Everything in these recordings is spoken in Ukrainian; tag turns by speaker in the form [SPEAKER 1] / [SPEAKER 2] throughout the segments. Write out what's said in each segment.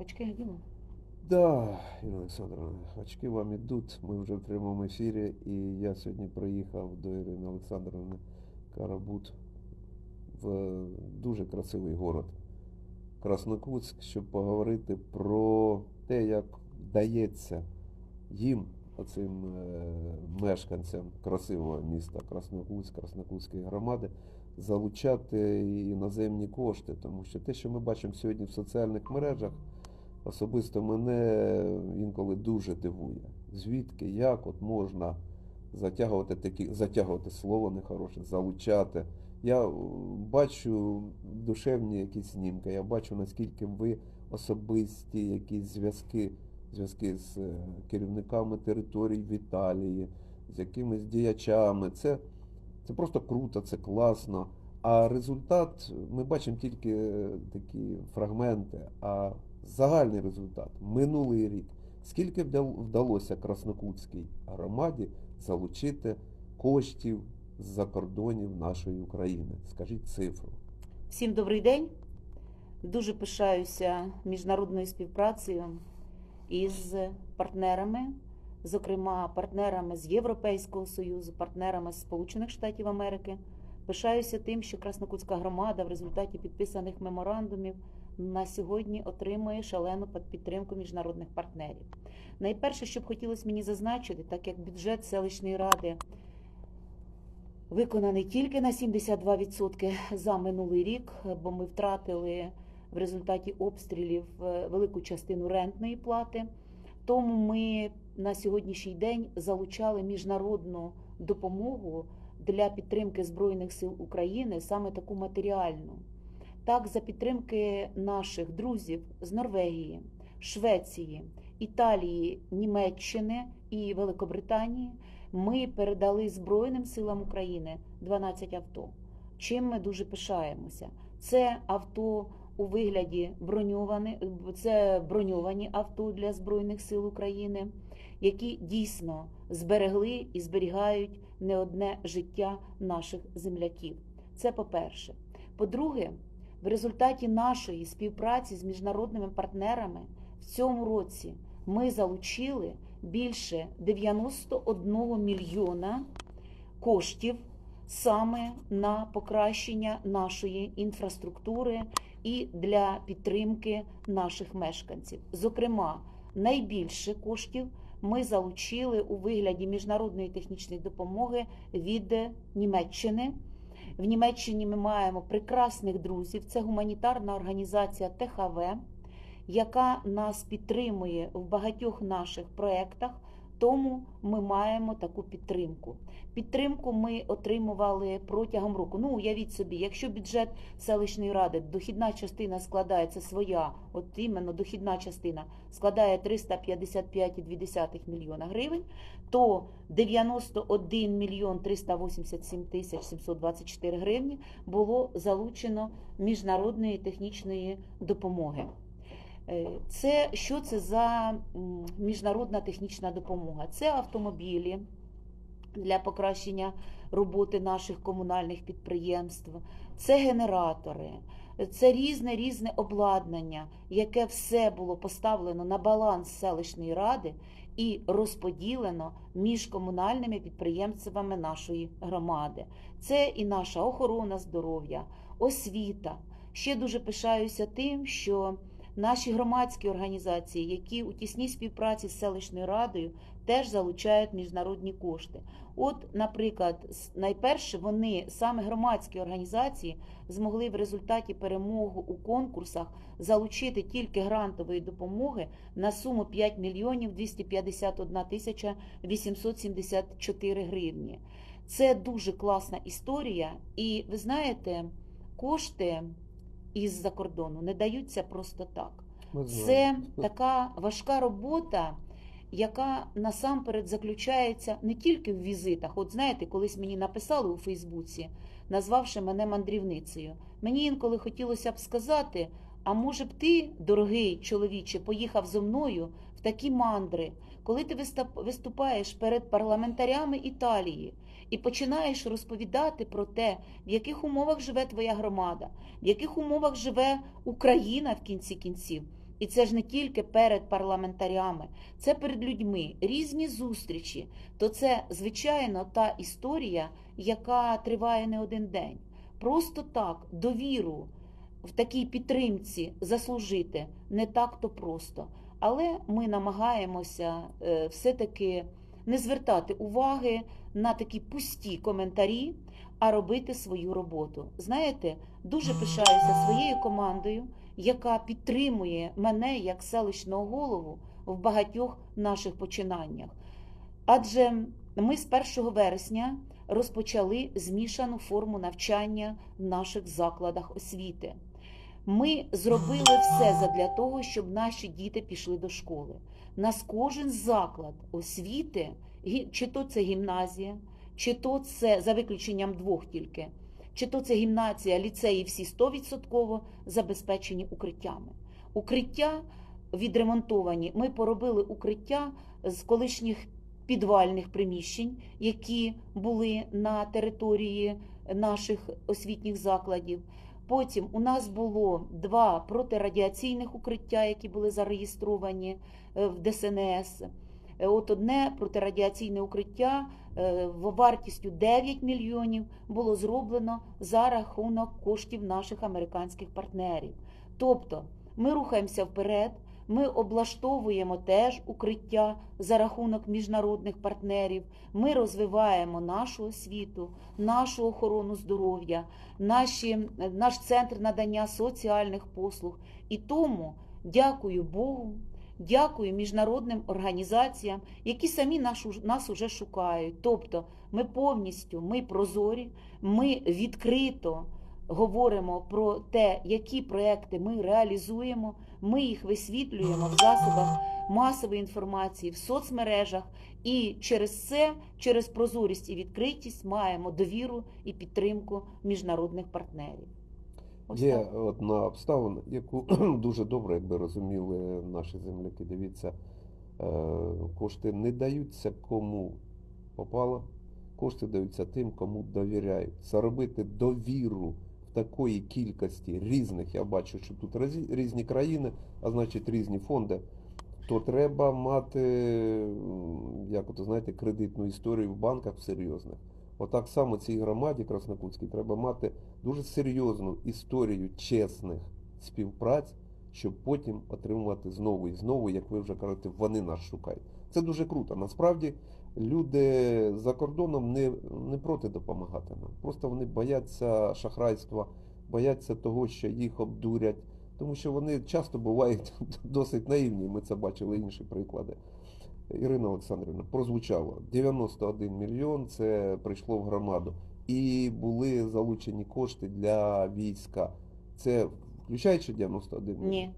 [SPEAKER 1] Очки наділа?
[SPEAKER 2] Да, Інна Олександровна, очки вам ідуть. Ми вже в прямому ефірі, і я сьогодні приїхав до Ірини Олександровни Карабут в дуже красивий город Краснокутськ, щоб поговорити про те, як вдається їм, оцим е, мешканцям красивого міста Краснокутськ, Краснокутської громади, залучати іноземні кошти. Тому що те, що ми бачимо сьогодні в соціальних мережах, особисто мене інколи дуже дивує. Звідки, як от можна затягувати такі, затягувати слово нехороше, залучати. Я бачу душевні якісь знімки, я бачу, наскільки ви особисті якісь зв'язки, зв'язки з е, керівниками територій в Італії, з якимись діячами. Це, це просто круто, це класно. А результат ми бачимо тільки е, такі фрагменти, а загальний результат минулий рік. Скільки вдалося Краснокутській громаді залучити коштів з-за кордонів нашої України? Скажіть цифру.
[SPEAKER 1] Всім добрий день. Дуже пишаюся міжнародною співпрацею із партнерами, зокрема партнерами з Європейського Союзу, партнерами з Сполучених Штатів Америки. Пишаюся тим, що Краснокутська громада в результаті підписаних меморандумів на сьогодні отримує шалену підтримку міжнародних партнерів. Найперше, що б хотілося мені зазначити, так як бюджет селищної ради виконаний тільки на 72% за минулий рік, бо ми втратили в результаті обстрілів е, велику частину рентної плати. Тому ми на сьогоднішній день залучали міжнародну допомогу для підтримки Збройних сил України, саме таку матеріальну. Так, за підтримки наших друзів з Норвегії, Швеції, Італії, Німеччини і Великобританії ми передали Збройним силам України 12 авто. Чим ми дуже пишаємося. Це авто у вигляді броньовані, це броньовані авто для Збройних сил України, які дійсно зберегли і зберігають не одне життя наших земляків. Це по-перше. По-друге, в результаті нашої співпраці з міжнародними партнерами в цьому році ми залучили більше 91 мільйона коштів саме на покращення нашої інфраструктури і для підтримки наших мешканців. Зокрема, найбільше коштів ми залучили у вигляді міжнародної технічної допомоги від Німеччини. В Німеччині ми маємо прекрасних друзів. Це гуманітарна організація ТХВ, яка нас підтримує в багатьох наших проєктах. Тому ми маємо таку підтримку. Підтримку ми отримували протягом року. Ну, уявіть собі, якщо бюджет селищної ради, дохідна частина складається своя, от іменно дохідна частина складає 355,2 мільйона гривень, то 91 мільйон 387 тисяч 724 гривні було залучено міжнародної технічної допомоги. Е, Це що це за міжнародна технічна допомога? Це автомобілі для покращення роботи наших комунальних підприємств, це генератори, це різне різне обладнання, яке все було поставлено на баланс селищної ради і розподілено між комунальними підприємствами нашої громади. Це і наша охорона здоров'я, освіта. Ще дуже пишаюся тим, що Наші громадські організації, які у тісній співпраці з селищною радою, теж залучають міжнародні кошти. От, наприклад, найперше вони саме громадські організації змогли в результаті перемоги у конкурсах залучити тільки грантової допомоги на суму 5 мільйонів 251 тисяча 874 гривні. Це дуже класна історія, і ви знаєте, кошти із-за кордону не даються просто так. Це така важка робота, яка насамперед заключається не тільки в візитах. От знаєте, колись мені написали у Фейсбуці, назвавши мене мандрівницею. Мені інколи хотілося б сказати: а може б ти, дорогий чоловіче, поїхав зо мною в такі мандри, коли ти виступ- виступаєш перед парламентарями Італії і починаєш розповідати про те, в яких умовах живе твоя громада, в яких умовах живе Україна в кінці кінців. І це ж не тільки перед парламентарями, це перед людьми, різні зустрічі. То це, звичайно, та історія, яка триває не один день. Просто так довіру в такій підтримці заслужити не так то просто. Але ми намагаємося е, все-таки не звертати уваги на такі пусті коментарі, а робити свою роботу. Знаєте, дуже пишаюся своєю командою, яка підтримує мене як селищного голову в багатьох наших починаннях. Адже ми з 1 вересня розпочали змішану форму навчання в наших закладах освіти. Ми зробили все задля того, щоб наші діти пішли до школи. Нас кожен заклад освіти, чи то це гімназія, чи то це за виключенням двох тільки, чи то це гімназія, ліцеї всі 100% забезпечені укриттями. Укриття відремонтовані. Ми поробили укриття з колишніх підвальних приміщень, які були на території наших освітніх закладів. Потім у нас було два протирадіаційних укриття, які були зареєстровані е, в ДСНС. Е, От одне протирадіаційне укриття е, вартістю 9 мільйонів було зроблено за рахунок коштів наших американських партнерів. Тобто ми рухаємося вперед, ми облаштовуємо теж укриття за рахунок міжнародних партнерів. Ми розвиваємо нашу освіту, нашу охорону здоров'я, наші, наш центр надання соціальних послуг. І тому дякую Богу, дякую міжнародним організаціям, які самі нашу, нас уже шукають. Тобто ми повністю, ми прозорі, ми відкрито говоримо про те, які проекти ми реалізуємо. Ми їх висвітлюємо в засобах масової інформації, в соцмережах, і через це, через прозорість і відкритість, маємо довіру і підтримку міжнародних партнерів.
[SPEAKER 2] Є одна обставина, яку дуже добре, якби розуміли наші земляки. Дивіться, е, кошти не даються кому попало, кошти даються тим, кому довіряють. Заробити довіру в такої кількості різних, я бачу, що тут різні країни, а значить різні фонди, то треба мати, як ото знаєте, кредитну історію в банках серйозних. Отак само цій громаді Краснокутській треба мати дуже серйозну історію чесних співпраць, щоб потім отримувати знову і знову, як ви вже кажете, вони нас шукають. Це дуже круто. Насправді люди за кордоном не, не проти допомагати нам. Просто вони бояться шахрайства, бояться того, що їх обдурять, тому що вони часто бувають досить наївні. Ми це бачили інші приклади. Ірина Олександрівна, прозвучало 91 мільйон, це прийшло в громаду. І були залучені кошти для війська. Це включаючи 91 мільйон?
[SPEAKER 1] Ні.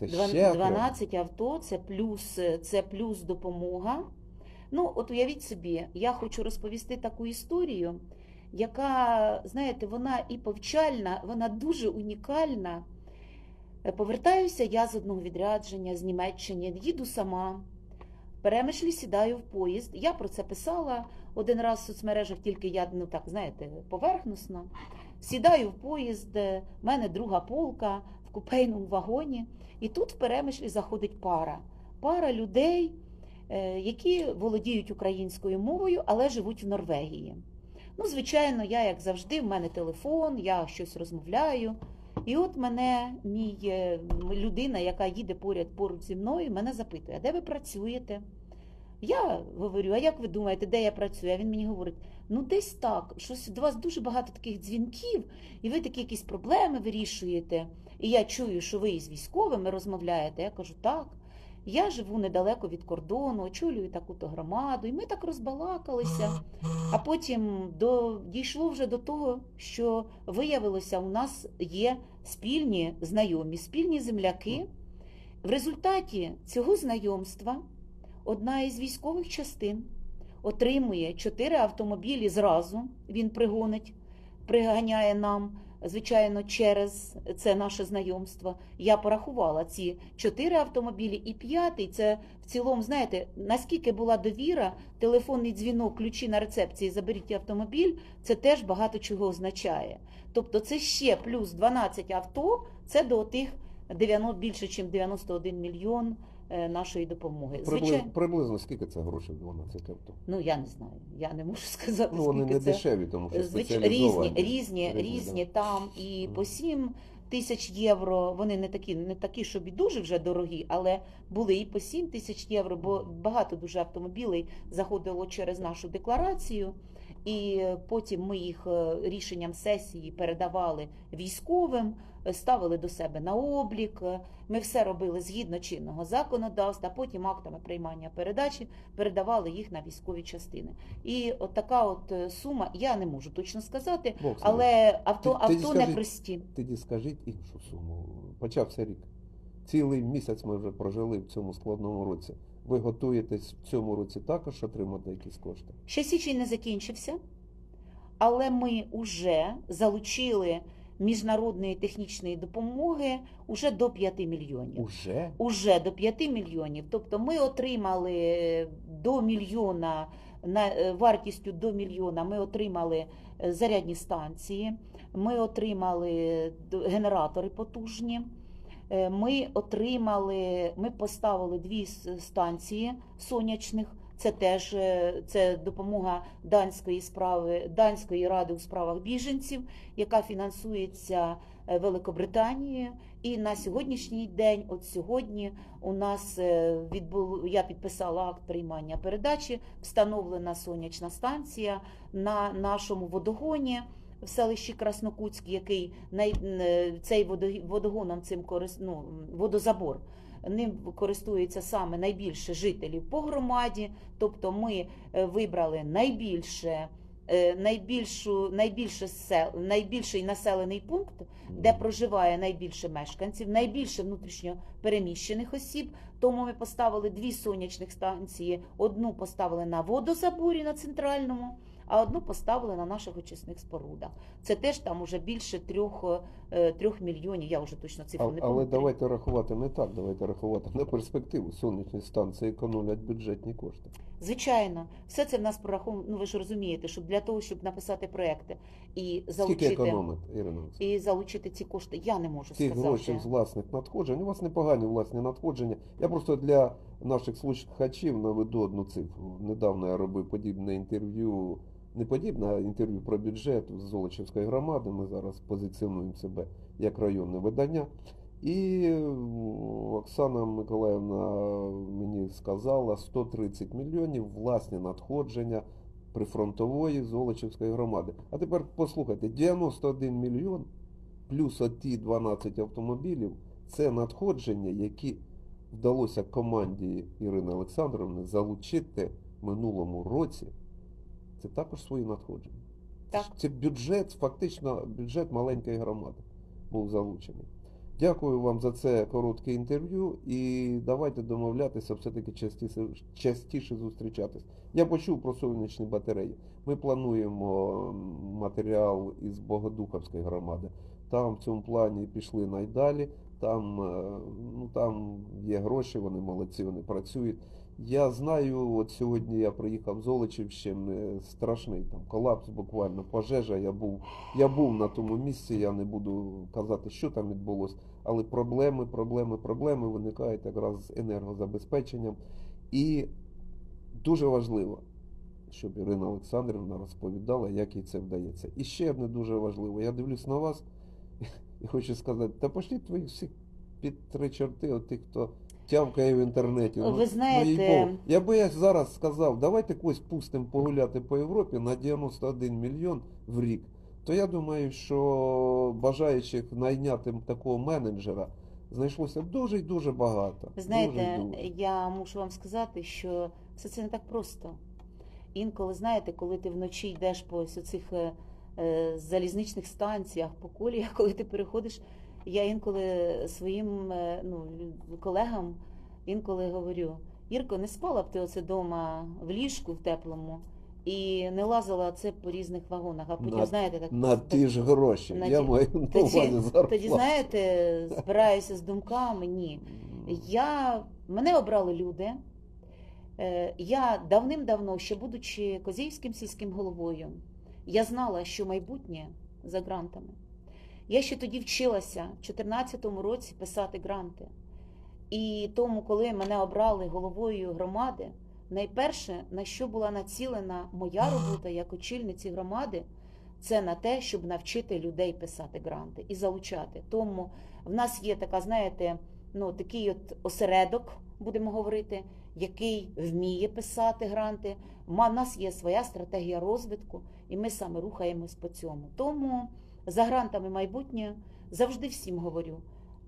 [SPEAKER 2] Це
[SPEAKER 1] Два-
[SPEAKER 2] ще
[SPEAKER 1] 12 авто це плюс, це плюс допомога. Ну, от уявіть собі, я хочу розповісти таку історію, яка, знаєте, вона і повчальна, вона дуже унікальна. Повертаюся я з одного відрядження з Німеччини, їду сама. Перемишлі сідаю в поїзд. Я про це писала один раз в соцмережах, тільки я, ну так, знаєте, поверхносно. Сідаю в поїзд, е, в мене друга полка в купейному вагоні. І тут в Перемишлі заходить пара. Пара людей, е, які володіють українською мовою, але живуть в Норвегії. Ну, звичайно, я, як завжди, в мене телефон, я щось розмовляю. І от мене мій е, людина, яка їде поряд поруч зі мною, мене запитує, де ви працюєте? Я говорю, а як ви думаєте, де я працюю? А він мені говорить, ну десь так, щось до вас дуже багато таких дзвінків, і ви такі якісь проблеми вирішуєте. І я чую, що ви із військовими розмовляєте. Я кажу, так. Я живу недалеко від кордону, очолюю таку-то громаду, і ми так розбалакалися. А потім до, дійшло вже до того, що виявилося, у нас є спільні знайомі, спільні земляки. В результаті цього знайомства одна із військових частин отримує чотири автомобілі зразу. Він пригонить, приганяє нам, звичайно, через це наше знайомство. Я порахувала ці чотири автомобілі і п'ятий. Це в цілому, знаєте, наскільки була довіра, телефонний дзвінок, ключі на рецепції, заберіть автомобіль, це теж багато чого означає. Тобто це ще плюс 12 авто, це до тих 90, більше, ніж 91 мільйон нашої допомоги.
[SPEAKER 2] Приблизно,
[SPEAKER 1] Звичайно,
[SPEAKER 2] приблизно скільки це грошей 12 авто?
[SPEAKER 1] ну я не знаю, я не можу сказати,
[SPEAKER 2] Ну, вони
[SPEAKER 1] скільки
[SPEAKER 2] не
[SPEAKER 1] це.
[SPEAKER 2] дешеві, тому що
[SPEAKER 1] Звич... Різні, різні,
[SPEAKER 2] Різні,
[SPEAKER 1] різні
[SPEAKER 2] да.
[SPEAKER 1] там і по. 7 тисяч євро. Вони не такі, не такі, щоб і дуже вже дорогі, але були і по 7 тисяч євро, бо багато дуже автомобілей заходило через нашу декларацію. І потім ми їх е, рішенням сесії передавали військовим, е, ставили до себе на облік. Е, Ми все робили згідно чинного законодавства. Потім актами приймання передачі передавали їх на військові частини. І от така от е, сума, я не можу точно сказати,
[SPEAKER 2] Бог
[SPEAKER 1] але авто,
[SPEAKER 2] Ти-
[SPEAKER 1] авто не прості.
[SPEAKER 2] Тоді скажіть іншу суму. Почався рік. Цілий місяць ми вже прожили в цьому складному році. Ви готуєтесь в цьому році також отримати якісь кошти?
[SPEAKER 1] Ще січень не закінчився, але ми вже залучили міжнародної технічної допомоги уже до 5 мільйонів.
[SPEAKER 2] Уже?
[SPEAKER 1] Уже до 5 мільйонів. Тобто ми отримали до мільйона на е, вартістю до мільйона. Ми отримали е, зарядні станції, ми отримали генератори потужні. Е, Ми отримали, ми поставили дві станції сонячних. Це теж е, це допомога данської справи данської ради у справах біженців, яка фінансується е, Великобританією. І на сьогоднішній день, от сьогодні, у нас е, відбув я підписала акт приймання передачі. Встановлена сонячна станція на нашому водогоні в селищі Краснокутськ, який най, цей водо- водогоном цим корис, ну, водозабор. Ним користується саме найбільше жителів по громаді. Тобто ми е, вибрали найбільше, е, найбільшу, найбільше сел, найбільший населений пункт, де проживає найбільше мешканців, найбільше внутрішньо переміщених осіб. Тому ми поставили дві сонячних станції. Одну поставили на водозаборі на центральному, а одну поставили на наших очисних спорудах. Це теж там уже більше трьох, е, трьох мільйонів. Я вже точно цифру не
[SPEAKER 2] але давайте рахувати не так, давайте рахувати на перспективу. Сонячні станції економлять бюджетні кошти.
[SPEAKER 1] Звичайно, все це в нас прораховано. Ну ви ж розумієте, щоб для того, щоб написати проекти і
[SPEAKER 2] Скільки
[SPEAKER 1] залучити
[SPEAKER 2] економить, Ірина
[SPEAKER 1] і залучити ці кошти, я не можу
[SPEAKER 2] Ті
[SPEAKER 1] сказати.
[SPEAKER 2] гроші з власних надходжень. У вас непогані власні надходження. Я просто для наших слухачів наведу одну цифру. Недавно я робив подібне інтерв'ю, не подібне, інтерв'ю про бюджет з Золочівської громади. Ми зараз позиціонуємо себе як районне видання. І Оксана Миколаївна мені сказала 130 мільйонів власні надходження прифронтової Золочівської громади. А тепер послухайте, 91 мільйон плюс оті 12 автомобілів це надходження, які вдалося команді Ірини Олександровни залучити минулому році. Це також свої надходження.
[SPEAKER 1] Так.
[SPEAKER 2] Це бюджет, фактично бюджет маленької громади був залучений. Дякую вам за це коротке інтерв'ю і давайте домовлятися все-таки частіше, частіше зустрічатись. Я почув про сонячні батареї. Ми плануємо матеріал із Богодуховської громади. Там в цьому плані пішли найдалі. Там, е, ну, там є гроші, вони молодці, вони працюють. Я знаю, от сьогодні я приїхав з Золочівщини, страшний там колапс, буквально пожежа. Я був, я був на тому місці, я не буду казати, що там відбулося, але проблеми, проблеми, проблеми виникають якраз з енергозабезпеченням. І дуже важливо, щоб Ірина Олександрівна розповідала, як їй це вдається. І ще одне дуже важливо. Я дивлюсь на вас і хочу сказати, та пошліть твоїх всіх під три чорти, от тих, хто тявкає в інтернеті.
[SPEAKER 1] Ви знаєте-
[SPEAKER 2] їй-богу. я би я зараз сказав, давайте когось пустимо погуляти по Європі на 91 мільйон в рік. То я думаю, що бажаючих найняти такого менеджера знайшлося дуже й дуже багато.
[SPEAKER 1] Ви знаєте,
[SPEAKER 2] Дуже дуже.
[SPEAKER 1] я мушу вам сказати, що все це не так просто. Інколи, знаєте, коли ти вночі йдеш по ось цих залізничних станціях, по коліях, коли ти переходиш, я інколи своїм е, ну, колегам інколи говорю: Ірко, не спала б ти оце вдома в ліжку в теплому і не лазила це по різних вагонах, а потім,
[SPEAKER 2] На-
[SPEAKER 1] знаєте, так
[SPEAKER 2] На ті ж гроші.
[SPEAKER 1] на
[SPEAKER 2] я
[SPEAKER 1] ті-
[SPEAKER 2] маю на увазі зарплату.
[SPEAKER 1] тоді, знаєте, збираюся з думками, ні. Я, мене обрали люди. Е, Я давним-давно, ще будучи Козівським сільським головою, я знала, що майбутнє за грантами. Я ще тоді вчилася в 2014 році писати гранти. І тому, коли мене обрали головою громади, найперше, на що була націлена моя робота як очільниці громади, це на те, щоб навчити людей писати гранти і залучати. Тому в нас є така, знаєте, ну такий от осередок, будемо говорити, який вміє писати гранти. У нас є своя стратегія розвитку, і ми саме рухаємось по цьому. Тому за грантами майбутнє завжди всім говорю: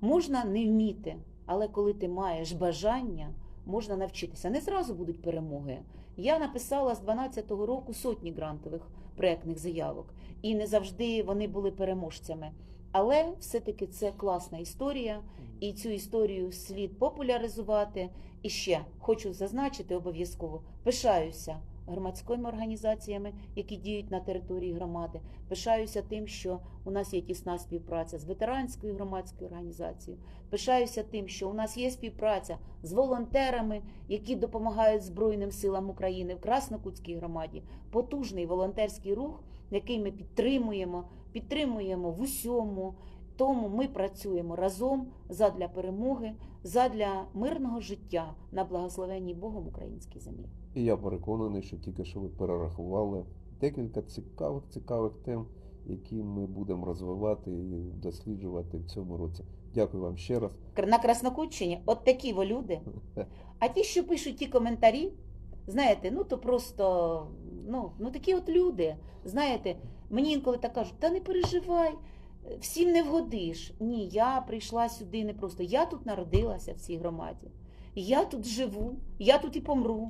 [SPEAKER 1] можна не вміти, але коли ти маєш бажання, можна навчитися. Не зразу будуть перемоги. Я написала з 12-го року сотні грантових проєктних заявок, і не завжди вони були переможцями. Але все-таки це класна історія, і цю історію слід популяризувати. І ще хочу зазначити обов'язково, пишаюся громадськими організаціями, які діють на території громади. Пишаюся тим, що у нас є тісна співпраця з ветеранською громадською організацією. Пишаюся тим, що у нас є співпраця з волонтерами, які допомагають Збройним силам України в Краснокутській громаді. Потужний волонтерський рух, який ми підтримуємо, підтримуємо в усьому. Тому ми працюємо разом задля перемоги, задля мирного життя на благословенній Богом українській землі.
[SPEAKER 2] І я переконаний, що тільки що ви перерахували декілька цікавих цікавих тем, які ми будемо розвивати і досліджувати в цьому році. Дякую вам ще раз.
[SPEAKER 1] На Краснокутщині от такі во люди. А ті, що пишуть ті коментарі, знаєте, ну то просто ну, ну такі от люди. Знаєте, мені інколи так кажуть, та не переживай, всім не вгодиш. Ні, я прийшла сюди не просто. Я тут народилася в цій громаді. Я тут живу, я тут і помру.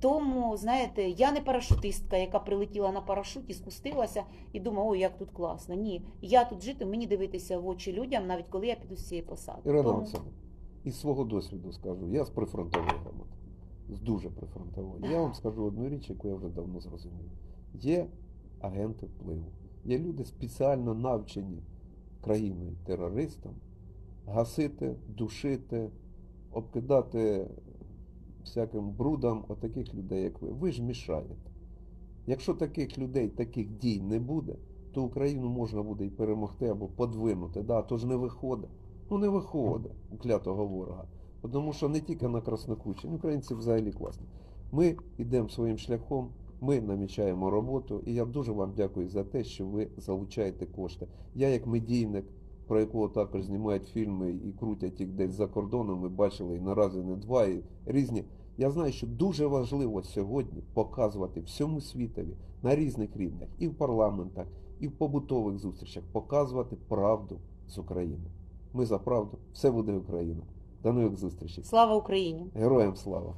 [SPEAKER 1] Тому, знаєте, я не парашутистка, яка прилетіла на парашуті, спустилася і думала, ой, як тут класно. Ні, я тут жити, мені дивитися в очі людям, навіть коли я піду з цієї посади.
[SPEAKER 2] Ірина
[SPEAKER 1] Тому-
[SPEAKER 2] Олександровна, із свого досвіду скажу, я з прифронтової громади, з дуже прифронтової. Я вам скажу одну річ, яку я вже давно зрозумів. Є агенти впливу, є люди спеціально навчені країною терористам гасити, душити, обкидати всяким брудом отаких людей, як ви. Ви ж мішаєте. Якщо таких людей, таких дій не буде, то Україну можна буде і перемогти або подвинути. Да, то ж не виходить. Ну не виходить у клятого ворога. Тому що не тільки на Краснокутщині, українці взагалі класні. Ми йдемо своїм шляхом, ми намічаємо роботу, і я дуже вам дякую за те, що ви залучаєте кошти. Я як медійник, про якого також знімають фільми і крутять їх десь за кордоном, ми бачили і наразі не два, і різні. Я знаю, що дуже важливо сьогодні показувати всьому світові на різних рівнях, і в парламентах, і в побутових зустрічах, показувати правду з України. Ми за правду, все буде Україна. До нових зустрічей.
[SPEAKER 1] Слава Україні!
[SPEAKER 2] Героям слава!